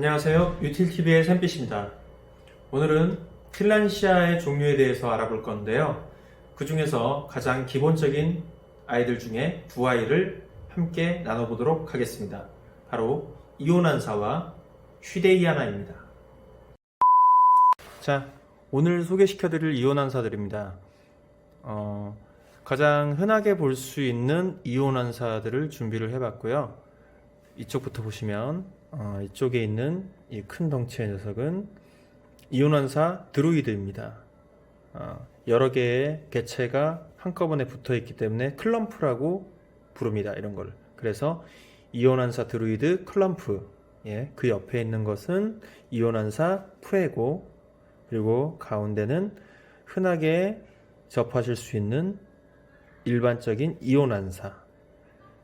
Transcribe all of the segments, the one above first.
안녕하세요. 유틸TV의 샘빛입니다. 오늘은 틸란시아의 종류에 대해서 알아볼 건데요. 그 중에서 가장 기본적인 아이들 중에 두 아이를 함께 나눠보도록 하겠습니다. 바로 이오난사와 휴데이아나입니다. 자, 오늘 소개시켜드릴 이오난사들입니다. 어, 가장 흔하게 볼 수 있는 이오난사들을 준비를 해봤고요. 이쪽부터 보시면 어, 이쪽에 있는 이 큰 덩치의 녀석은 이온환사 드루이드입니다. 어, 여러 개의 개체가 한꺼번에 붙어 있기 때문에 클럼프라고 부릅니다. 이런 걸. 그래서 이온환사 드루이드 클럼프. 예, 그 옆에 있는 것은 이온환사 푸에고. 그리고 가운데는 흔하게 접하실 수 있는 일반적인 이온환사.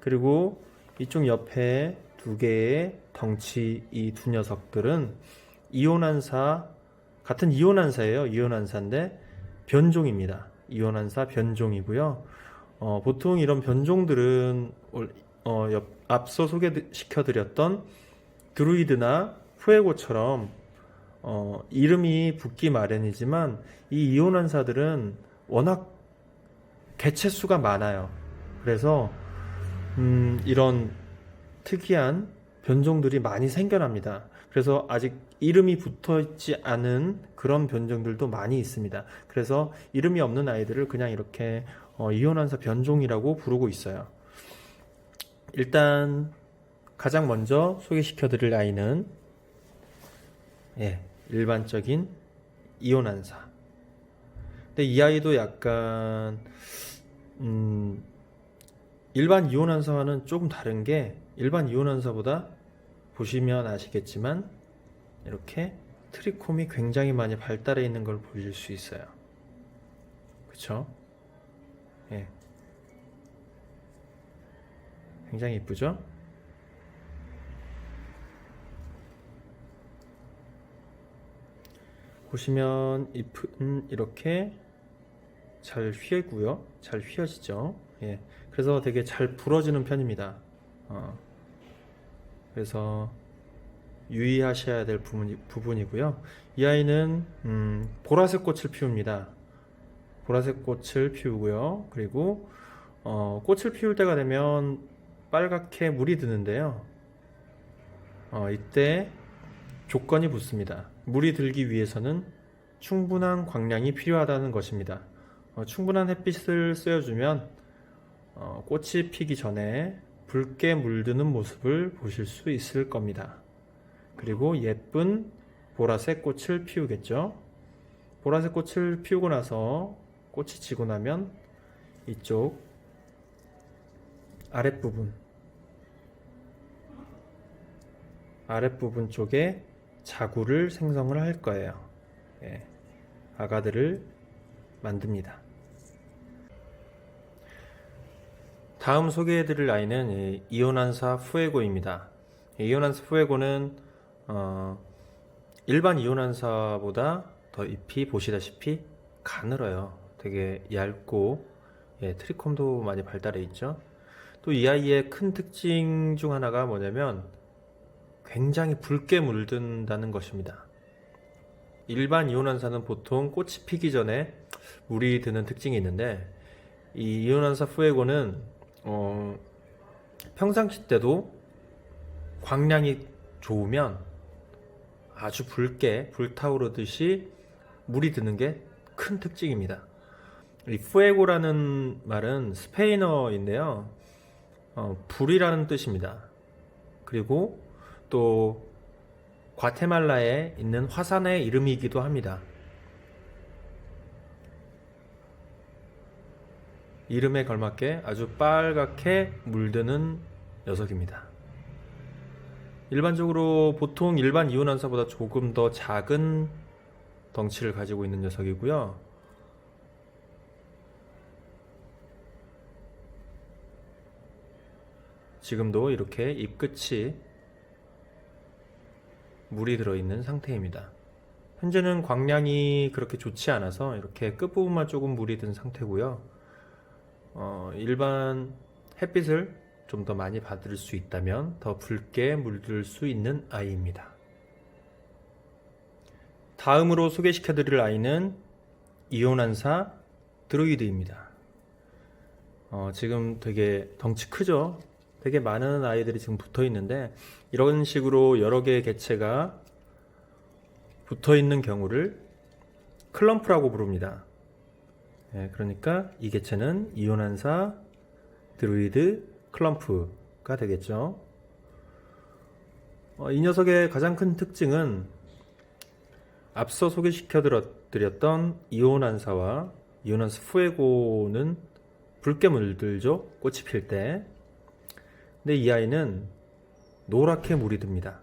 그리고 이쪽 옆에 두 개의 덩치 이 두 녀석들은 이온환사 같은 이온환사예요. 이온환사인데 변종입니다. 이온환사 변종이고요. 어, 보통 이런 변종들은 올- 어, 옆- 앞서 소개시켜드렸던 드루이드나 후에고처럼 어, 이름이 붙기 마련이지만 이 이온환사들은 워낙 개체 수가 많아요. 그래서 음, 이런 특이한 변종들이 많이 생겨납니다. 그래서 아직 이름이 붙어 있지 않은 그런 변종들도 많이 있습니다. 그래서 이름이 없는 아이들을 그냥 이렇게 어, 이온환사 변종이라고 부르고 있어요. 일단 가장 먼저 소개시켜 드릴 아이는 예, 일반적인 이온환사. 근데 이 아이도 약간 음, 일반 이온환사와는 조금 다른 게 일반 이온환사보다 보시면 아시겠지만 이렇게 트리콤이 굉장히 많이 발달해 있는 걸 보실 수 있어요. 그쵸? 예. 굉장히 이쁘죠? 보시면 잎은 이렇게 잘 휘고요. 잘 휘어지죠. 예. 그래서 되게 잘 부러지는 편입니다. 어. 그래서 유의하셔야 될 부분이, 부분이고요. 이 아이는 음, 보라색 꽃을 피웁니다. 보라색 꽃을 피우고요. 그리고 어, 꽃을 피울 때가 되면 빨갛게 물이 드는데요. 어, 이때 조건이 붙습니다. 물이 들기 위해서는 충분한 광량이 필요하다는 것입니다. 어, 충분한 햇빛을 쐬어주면 어, 꽃이 피기 전에 붉게 물드는 모습을 보실 수 있을 겁니다. 그리고 예쁜 보라색 꽃을 피우겠죠. 보라색 꽃을 피우고 나서 꽃이 지고 나면 이쪽 아랫부분 아랫부분 쪽에 자구를 생성을 할 거예요. 예, 아가들을 만듭니다. 다음 소개해드릴 아이는 이 이온환사 후에고입니다. 이 이온환사 후에고는 어, 일반 이온환사보다 더 잎이 보시다시피 가늘어요. 되게 얇고 예, 트리콤도 많이 발달해 있죠. 또 이 아이의 큰 특징 중 하나가 뭐냐면 굉장히 붉게 물든다는 것입니다. 일반 이온환사는 보통 꽃이 피기 전에 물이 드는 특징이 있는데 이 이온환사 후에고는 어, 평상시 때도 광량이 좋으면 아주 붉게 불타오르듯이 물이 드는 게 큰 특징입니다. 이 fuego라는 말은 스페인어인데요. 어, 불이라는 뜻입니다. 그리고 또 과테말라에 있는 화산의 이름이기도 합니다. 이름에 걸맞게 아주 빨갛게 물드는 녀석입니다. 일반적으로 보통 일반 이온환사보다 조금 더 작은 덩치를 가지고 있는 녀석이고요. 지금도 이렇게 잎 끝이 물이 들어있는 상태입니다. 현재는 광량이 그렇게 좋지 않아서 이렇게 끝부분만 조금 물이 든 상태고요. 어, 일반 햇빛을 좀 더 많이 받을 수 있다면 더 붉게 물들 수 있는 아이입니다. 다음으로 소개시켜 드릴 아이는 이온환사 드로이드입니다. 어, 지금 되게 덩치 크죠? 되게 많은 아이들이 지금 붙어 있는데 이런 식으로 여러 개의 개체가 붙어 있는 경우를 클럼프라고 부릅니다. 예, 그러니까 이 개체는 이온환사 드루이드 클럼프가 되겠죠. 어, 이 녀석의 가장 큰 특징은 앞서 소개시켜 드렸던 이온환사와 이온환사 후에고는 붉게 물들죠. 꽃이 필 때. 근데 이 아이는 노랗게 물이 듭니다.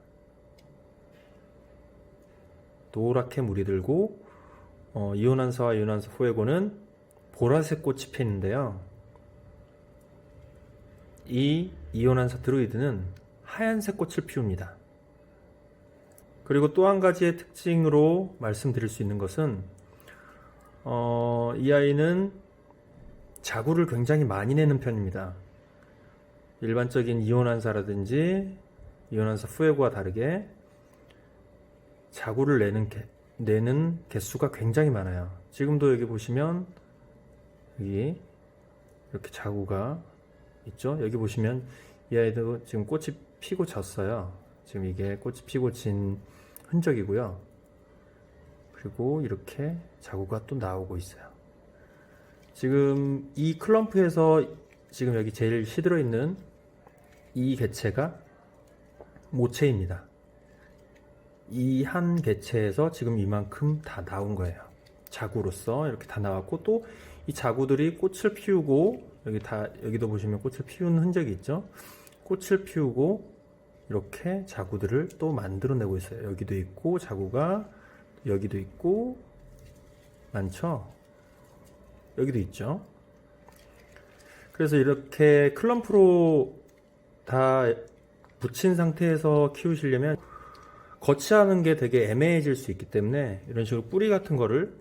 노랗게 물이 들고 어, 이온환사와 이온환사 후에고는 보라색 꽃이 피는데요. 이 이온환사 드루이드는 하얀색 꽃을 피웁니다. 그리고 또 한 가지의 특징으로 말씀드릴 수 있는 것은 어, 이 아이는 자구를 굉장히 많이 내는 편입니다. 일반적인 이온환사라든지 이온환사 후에고와 다르게 자구를 내는 개, 내는 개수가 굉장히 많아요. 지금도 여기 보시면 여기 이렇게 자구가 있죠. 여기 보시면 이 아이도 지금 꽃이 피고 졌어요. 지금 이게 꽃이 피고 진 흔적이고요. 그리고 이렇게 자구가 또 나오고 있어요. 지금 이 클럼프에서 지금 여기 제일 시들어 있는 이 개체가 모체입니다. 이 한 개체에서 지금 이만큼 다 나온 거예요. 자구로서 이렇게 다 나왔고 또 이 자구들이 꽃을 피우고 여기 다 여기도 보시면 꽃을 피우는 흔적이 있죠. 꽃을 피우고 이렇게 자구들을 또 만들어내고 있어요. 여기도 있고 자구가 여기도 있고 많죠. 여기도 있죠. 그래서 이렇게 클럼프로 다 붙인 상태에서 키우시려면 거치하는 게 되게 애매해질 수 있기 때문에 이런 식으로 뿌리 같은 거를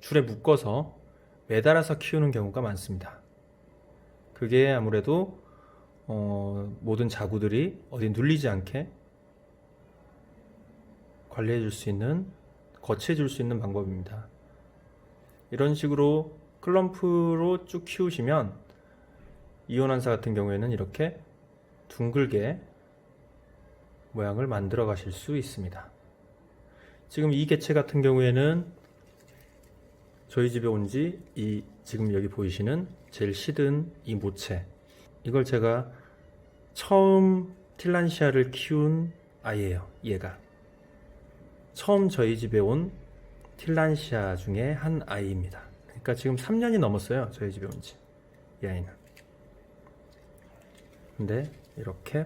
줄에 묶어서 매달아서 키우는 경우가 많습니다. 그게 아무래도 어, 모든 자구들이 어디 눌리지 않게 관리해 줄 수 있는 거치해 줄 수 있는 방법입니다. 이런 식으로 클럼프로 쭉 키우시면 이온환사 같은 경우에는 이렇게 둥글게 모양을 만들어 가실 수 있습니다. 지금 이 개체 같은 경우에는 저희 집에 온 지 이 지금 여기 보이시는 제일 시든 이 모체 이걸 제가 처음 틸란시아를 키운 아이예요. 얘가 처음 저희 집에 온 틸란시아 중에 한 아이입니다. 그러니까 지금 3년이 넘었어요. 저희 집에 온 지. 이 아이는. 근데 이렇게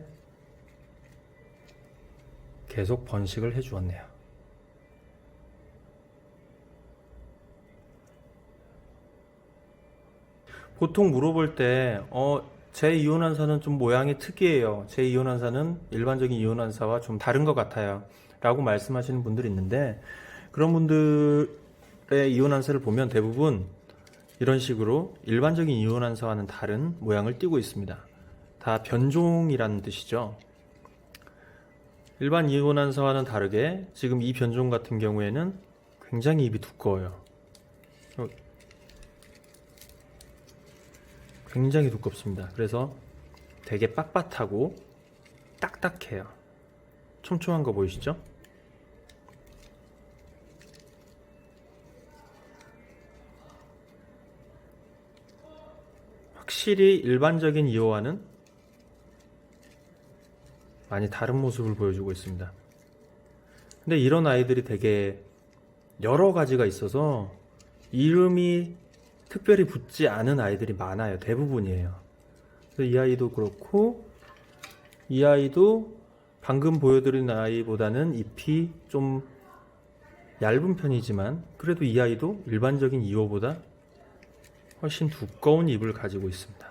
계속 번식을 해 주었네요. 보통 물어볼 때, 어, 제 이온환사는 좀 모양이 특이해요. 제 이온환사는 일반적인 이온환사와 좀 다른 것 같아요. 라고 말씀하시는 분들이 있는데, 그런 분들의 이온환사를 보면 대부분 이런 식으로 일반적인 이온환사와는 다른 모양을 띠고 있습니다. 다 변종이라는 뜻이죠. 일반 이온환사와는 다르게 지금 이 변종 같은 경우에는 굉장히 입이 두꺼워요. 굉장히 두껍습니다. 그래서 되게 빳빳하고 딱딱해요. 촘촘한 거 보이시죠? 확실히 일반적인 이오와는 많이 다른 모습을 보여주고 있습니다. 근데 이런 아이들이 되게 여러 가지가 있어서 이름이 특별히 붙지 않은 아이들이 많아요. 대부분이에요. 그래서 이 아이도 그렇고 이 아이도 방금 보여드린 아이보다는 잎이 좀 얇은 편이지만 그래도 이 아이도 일반적인 이호보다 훨씬 두꺼운 잎을 가지고 있습니다.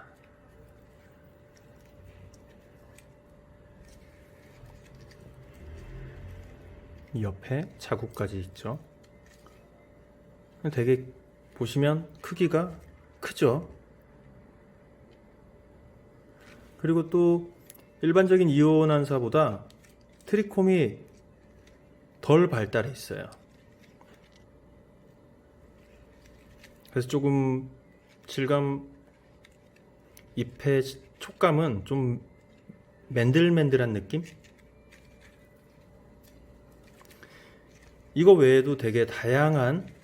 이 옆에 자국까지 있죠. 되게 보시면 크기가 크죠. 그리고 또 일반적인 이온환사보다 트리콤이 덜 발달해 있어요. 그래서 조금 질감 잎의 촉감은 좀 맨들맨들한 느낌? 이거 외에도 되게 다양한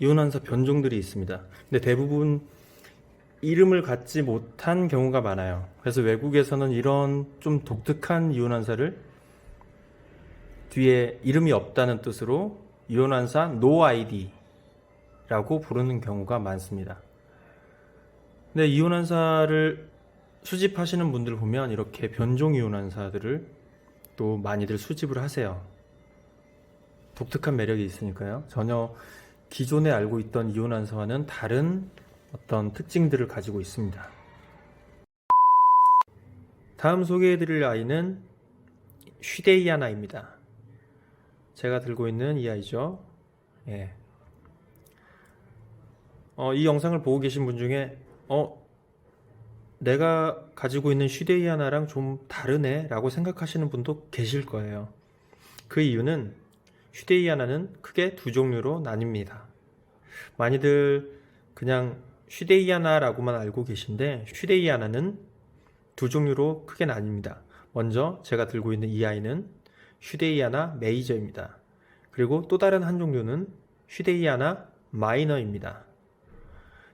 이온환사 변종들이 있습니다. 근데 대부분 이름을 갖지 못한 경우가 많아요. 그래서 외국에서는 이런 좀 독특한 이온환사를 뒤에 이름이 없다는 뜻으로 이온환사 no ID라고 부르는 경우가 많습니다. 근데 이온환사를 수집하시는 분들 보면 이렇게 변종 이온환사들을 또 많이들 수집을 하세요. 독특한 매력이 있으니까요. 전혀 기존에 알고 있던 이온환사와는 다른 어떤 특징들을 가지고 있습니다. 다음 소개해드릴 아이는 슈데이아나입니다. 제가 들고 있는 이 아이죠. 예. 어, 이 영상을 보고 계신 분 중에 어, 내가 가지고 있는 슈데이아나랑 좀 다르네 라고 생각하시는 분도 계실 거예요. 그 이유는 슈데이아나는 크게 두 종류로 나뉩니다. 많이들 그냥 슈데이아나라고만 알고 계신데 슈데이아나는 두 종류로 크게 나뉩니다. 먼저 제가 들고 있는 이 아이는 슈데이아나 메이저입니다. 그리고 또 다른 한 종류는 슈데이아나 마이너입니다.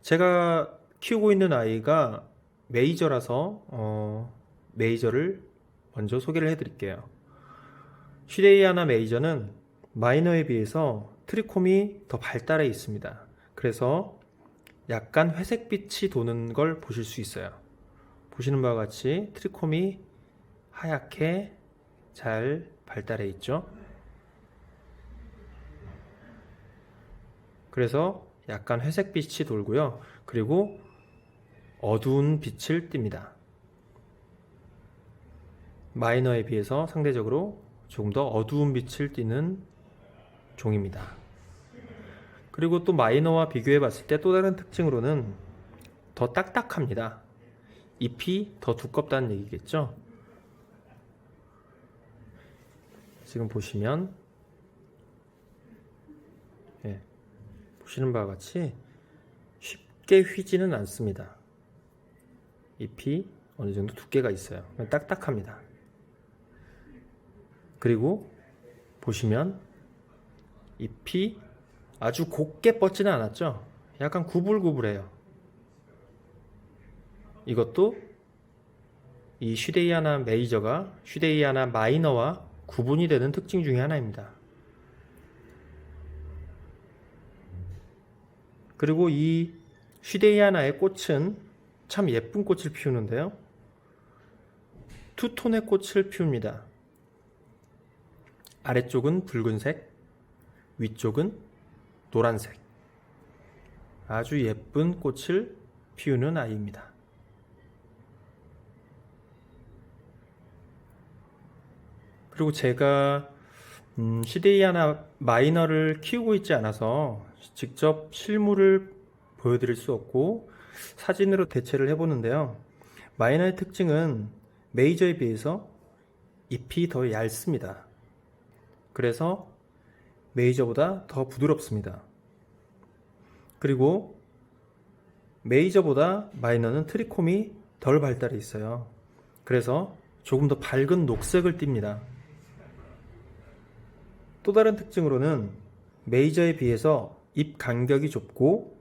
제가 키우고 있는 아이가 메이저라서 어, 메이저를 먼저 소개를 해드릴게요. 슈데이아나 메이저는 마이너에 비해서 트리콤이 더 발달해 있습니다. 그래서 약간 회색빛이 도는 걸 보실 수 있어요. 보시는 바와 같이 트리콤이 하얗게 잘 발달해 있죠. 그래서 약간 회색빛이 돌고요. 그리고 어두운 빛을 띱니다. 마이너에 비해서 상대적으로 조금 더 어두운 빛을 띠는 종입니다. 그리고 또 마이너와 비교해 봤을 때 또 다른 특징으로는 더 딱딱합니다. 잎이 더 두껍다는 얘기겠죠? 지금 보시면 예, 보시는 바와 같이 쉽게 휘지는 않습니다. 잎이 어느 정도 두께가 있어요. 딱딱합니다. 그리고 보시면 잎이 아주 곱게 뻗지는 않았죠. 약간 구불구불해요. 이것도 이 슈데이아나 메이저가 슈데이아나 마이너와 구분이 되는 특징 중에 하나입니다. 그리고 이 슈데이아나의 꽃은 참 예쁜 꽃을 피우는데요. 투톤의 꽃을 피웁니다. 아래쪽은 붉은색, 위쪽은 노란색. 아주 예쁜 꽃을 피우는 아이입니다. 그리고 제가 음, 시데이아나 마이너를 키우고 있지 않아서 직접 실물을 보여드릴 수 없고 사진으로 대체를 해보는데요. 마이너의 특징은 메이저에 비해서 잎이 더 얇습니다. 그래서 메이저보다 더 부드럽습니다. 그리고 메이저보다 마이너는 트리콤이 덜 발달해 있어요. 그래서 조금 더 밝은 녹색을 띱니다. 또 다른 특징으로는 메이저에 비해서 잎 간격이 좁고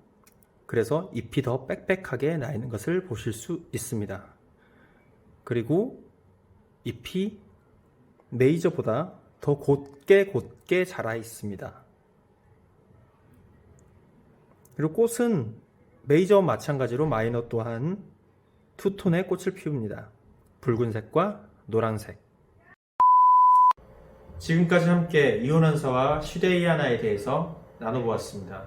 그래서 잎이 더 빽빽하게 나 있는 것을 보실 수 있습니다. 그리고 잎이 메이저보다 더 곧게 곧게 자라 있습니다. 그리고 꽃은 메이저와 마찬가지로 마이너 또한 투톤의 꽃을 피웁니다. 붉은색과 노란색. 지금까지 함께 이온환사와 시데이아나에 대해서 나눠보았습니다.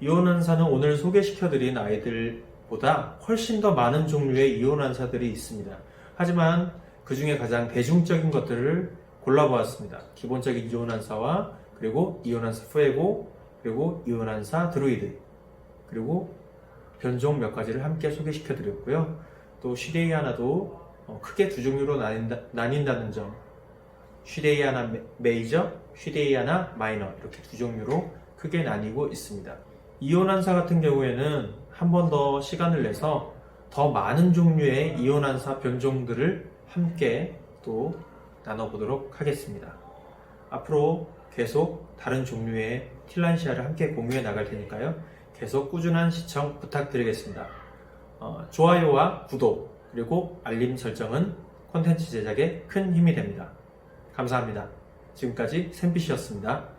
이온환사는 오늘 소개시켜드린 아이들보다 훨씬 더 많은 종류의 이온환사들이 있습니다. 하지만 그 중에 가장 대중적인 것들을 골라보았습니다. 기본적인 이온환사와 그리고 이온환사 후에고 그리고 이온환사 드루이드 그리고 변종 몇 가지를 함께 소개시켜 드렸고요. 또 시데이아나도 어, 크게 두 종류로 나뉜다, 나뉜다는 점 슈데이아나 메이저, 슈데이아나 마이너 이렇게 두 종류로 크게 나뉘고 있습니다. 이온환사 같은 경우에는 한 번 더 시간을 내서 더 많은 종류의 이온환사 변종들을 함께 또 나눠보도록 하겠습니다. 앞으로 계속 다른 종류의 틸란시아를 함께 공유해 나갈 테니까요. 계속 꾸준한 시청 부탁드리겠습니다. 어, 좋아요와 구독 그리고 알림 설정은 콘텐츠 제작에 큰 힘이 됩니다. 감사합니다. 지금까지 샘빛이었습니다.